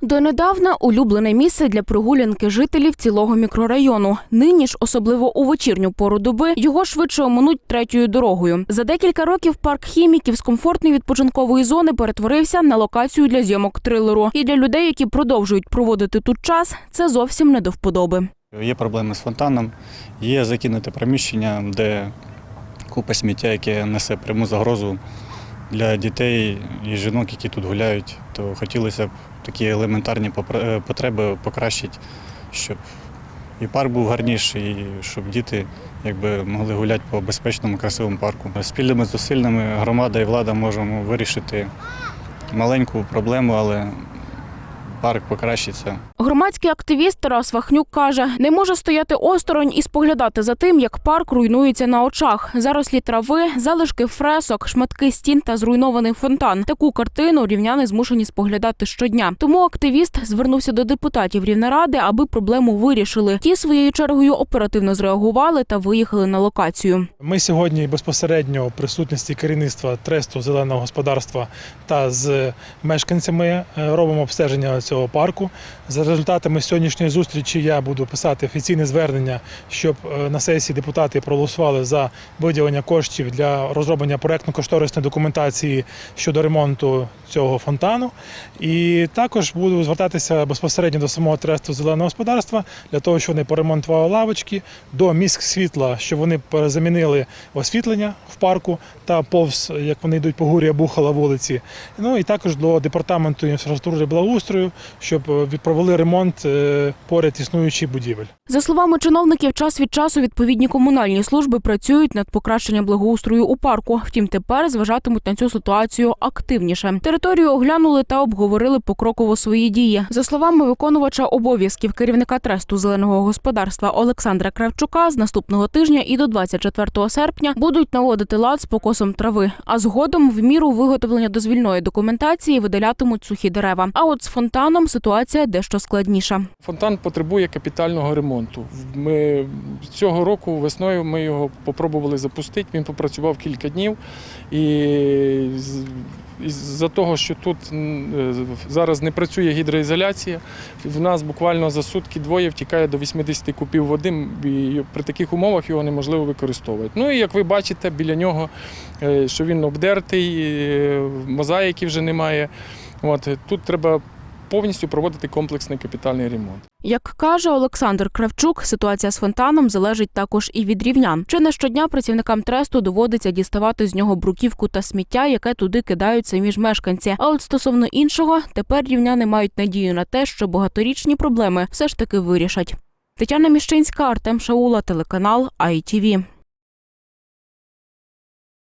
Донедавна улюблене місце для прогулянки жителів цілого мікрорайону. Нині ж, особливо у вечірню пору доби, його швидше оминуть третьою дорогою. За декілька років парк хіміків з комфортної відпочинкової зони перетворився на локацію для зйомок трилеру. І для людей, які продовжують проводити тут час, це зовсім не до вподоби. Є проблеми з фонтаном, є закинуте приміщення, де купа сміття, яке несе пряму загрозу для дітей і жінок, які тут гуляють. То хотілося б такі елементарні е, потреби покращити, щоб і парк був гарніший, і щоб діти якби, могли гуляти по безпечному, красивому парку. Спільними зусиллями громада і влада можемо вирішити маленьку проблему, але парк покращиться. Громадський активіст Тарас Вахнюк каже, не може стояти осторонь і споглядати за тим, як парк руйнується на очах. Зарослі трави, залишки фресок, шматки стін та зруйнований фонтан. Таку картину рівняни змушені споглядати щодня. Тому активіст звернувся до депутатів Рівнеради, аби проблему вирішили. Ті своєю чергою оперативно зреагували та виїхали на локацію. Ми сьогодні безпосередньо в присутності керівництва тресту зеленого господарства та з мешканцями е, робимо обстеження цього парку. За результатами сьогоднішньої зустрічі я буду писати офіційне звернення, щоб е, на сесії депутати проголосували за виділення коштів для розроблення проектно-кошторисної документації щодо ремонту цього фонтану. І також буду звертатися безпосередньо до самого тресту зеленого господарства для того, щоб вони поремонтували лавочки до міськ світла, щоб вони замінили освітлення в парку та повз, як вони йдуть по гурі Бухала вулиці. Ну і також до департаменту інфраструктури благоустрою, щоб е, провели ремонт е, поряд існуючих будівель. За словами чиновників, час від часу відповідні комунальні служби працюють над покращенням благоустрою у парку. Втім, тепер зважатимуть на цю ситуацію активніше. Територію оглянули та обговорили покроково свої дії. За словами виконувача обов'язків керівника тресту зеленого господарства Олександра Кравчука, з наступного тижня і до 24 серпня будуть наводити лад з покосом трави. А згодом в міру виготовлення дозвільної документації видалятимуть сухі дерева. А от з фонтаном ситуація дещо складніша. Фонтан потребує капітального ремонту. Ми цього року весною ми його попробували запустити. Він попрацював кілька днів. І з- із-за того, що тут е, зараз не працює гідроізоляція, в нас буквально за сутки двоє втікає до 80 кубів води. І при таких умовах його неможливо використовувати. Ну і як ви бачите, біля нього, е, що він обдертий, е, мозаїки вже немає. От тут треба повністю проводити комплексний капітальний ремонт. Як каже Олександр Кравчук, ситуація з фонтаном залежить також і від рівнян. Чи не щодня працівникам тресту доводиться діставати з нього бруківку та сміття, яке туди кидають самі ж мешканці. А от стосовно іншого, тепер рівняни мають надію на те, що багаторічні проблеми все ж таки вирішать. Тетяна Міщинська, Артем Шаула, телеканал ITV.